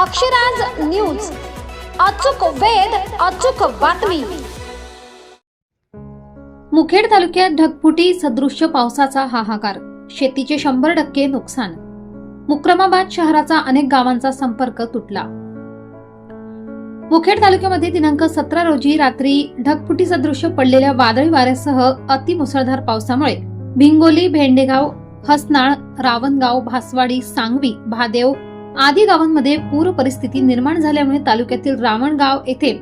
Akshraj news. अचूक वेध अचूक बातमी. मुखेड तालुक्यात ढगफुटी सदृश्य पावसाचा हाहाकार. शेतीचे शंभर टक्के नुकसान. मुक्रमाबाद शहराचा अनेक गावांचा संपर्क तुटला. मुखेड तालुक्यामध्ये दिनांक सतरा रोजी रात्री ढगफुटी सदृश्य पडलेल्या वादळी वाऱ्यासह अतिमुसळधार पावसामुळे भिंगोली भेंडेगाव हसनाळ रावणगाव भासवाडी सांगवी भादेव आदी गावांमध्ये पूर परिस्थिती निर्माण झाल्यामुळे तालुक्यातील रावणगाव येथे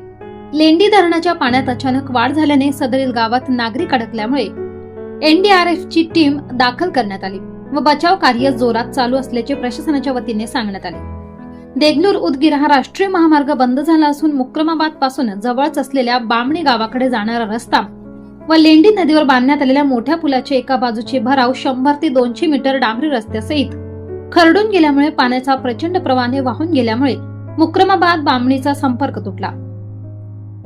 लेंडी धरणाच्या पाण्यात अचानक वाढ झाल्याने सदरील गावात नागरिक अडकल्यामुळे एनडीआरएफची टीम दाखल करण्यात आली व बचाव कार्य जोरात चालू असल्याचे प्रशासनाच्या वतीने सांगण्यात आले. देगलूर उदगीर हा राष्ट्रीय महामार्ग बंद झाला असून मुक्रमाबादपासून जवळच असलेल्या बामणी गावाकडे जाणारा रस्ता व लेंडी नदीवर बांधण्यात आलेल्या मोठ्या पुलाचे एका बाजूचे भराव शंभर ते दोनशे मीटर डांबरी रस्त्यासहित खरडून गेल्यामुळे पाण्याचा प्रचंड प्रवाहाने वाहून गेल्यामुळे मुक्रमाबाद बामणीचा संपर्क तुटला.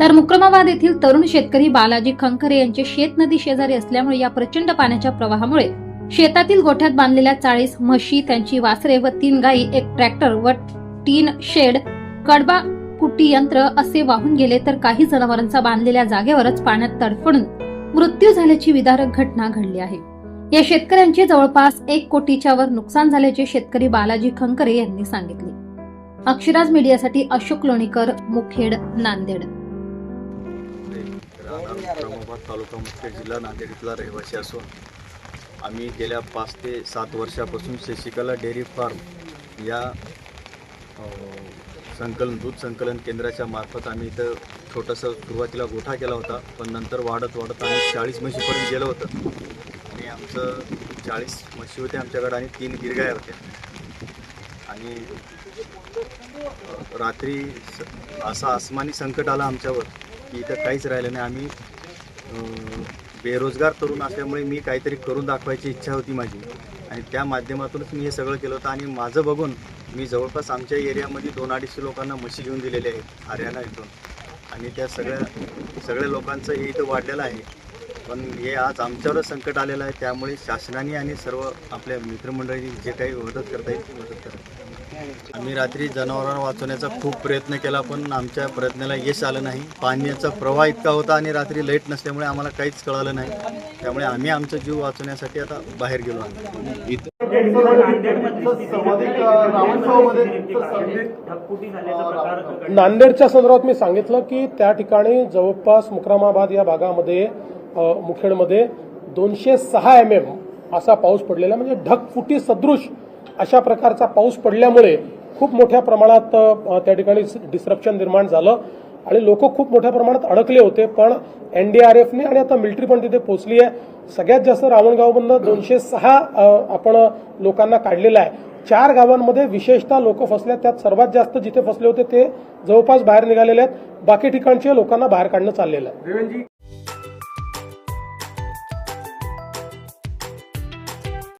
तर मुक्रमाबाद येथील तरुण शेतकरी बालाजी खंखरे यांचे शेत नदी शेजारी असल्यामुळे या प्रचंड पाण्याच्या प्रवाहामुळे शेतातील गोठ्यात बांधलेल्या चाळीस म्हशी त्यांची वासरे व तीन गायी एक ट्रॅक्टर व टीन शेड कडबा कुटी यंत्र असे वाहून गेले तर काही जनावरांचा बांधलेल्या जागेवरच पाण्यात तडफडून मृत्यू झाल्याची विदारक घटना घडली आहे. या शेतकऱ्यांचे जवळपास एक कोटीच्या वर नुकसान झाल्याचे शेतकरी बालाजी खंकरे यांनी सांगितले. अक्षराज मीडियासाठी अशोक लोणीकर मुखेड नांदेड. तालुका मुखेड जिल्हा नांदेड इथला रहिवासी असून आम्ही गेल्या पाच ते सात वर्षापासून शशिकला डेअरी फार्म या संकलन दूध संकलन केंद्राच्या मार्फत आम्ही इथं छोटंसं सुरुवातीला गोठा केला होता पण नंतर वाढत वाढत आम्ही चाळीस म्हशीपर्यंत गेलो होतं. आमचं चाळीस म्हशी होते आमच्याकडे आणि तीन गिरगाया होत्या. आणि रात्री स- आसमानी संकट आला आमच्यावर की इथं काहीच राहिलं नाही. आम्ही बेरोजगार तरुण असल्यामुळे मी काहीतरी करून दाखवायची इच्छा होती माझी. आणि त्या माध्यमातूनच मी हे सगळं केलं होतं. आणि माझं बघून मी जवळपास आमच्या एरियामध्ये दोन अडीचशे लोकांना म्हशी घेऊन दिलेले आहेत हरियाणा इथून. आणि त्या सगळ्या सगळ्या लोकांचं हे इथं वाढलेलं आहे. पण हे आज आमच्यावरच संकट आलेलं आहे त्यामुळे शासनाने आणि सर्व आपल्या मित्रमंडळींनी जे काही मदत करता येईल ती मदत करा आम्ही रात्री जनावरांना वाचवण्याचा खूप प्रयत्न केला पण आमच्या प्रयत्नाला यश आलं नाही. पाण्याचा प्रवाह इतका होता आणि रात्री लाइट नसल्यामुळे आम्हाला काहीच कळालं नाही. त्यामुळे आम्ही आमचा जीव वाचवण्यासाठी आता बाहेर गेलो आम्ही नांदेडच्या संदर्भात मी सांगितलं की त्या ठिकाणी जवळपास मुक्रामाबाद या भागामध्ये मुखेडमध्ये दोनशे सहा एम एम असा पाऊस पडलेला आहे. म्हणजे ढगफुटी सदृश अशा प्रकारचा पाऊस पडल्यामुळे खूप मोठ्या प्रमाणात त्या ठिकाणी डिस्रप्शन निर्माण झालं आणि लोक खूप मोठ्या प्रमाणात अडकले होते. पण एनडीआरएफने आणि आता मिलिटरी पण तिथे पोहोचली आहे. सगळ्यात जास्त रावणगावमधनं दोनशे सहा आपण लोकांना काढलेलं आहे. चार गावांमध्ये विशेषतः लोक फसले त्यात सर्वात जास्त जिथे फसले होते ते जवळपास बाहेर निघालेले आहेत. बाकी ठिकाणचे लोकांना बाहेर काढणं चाललेलं आहे.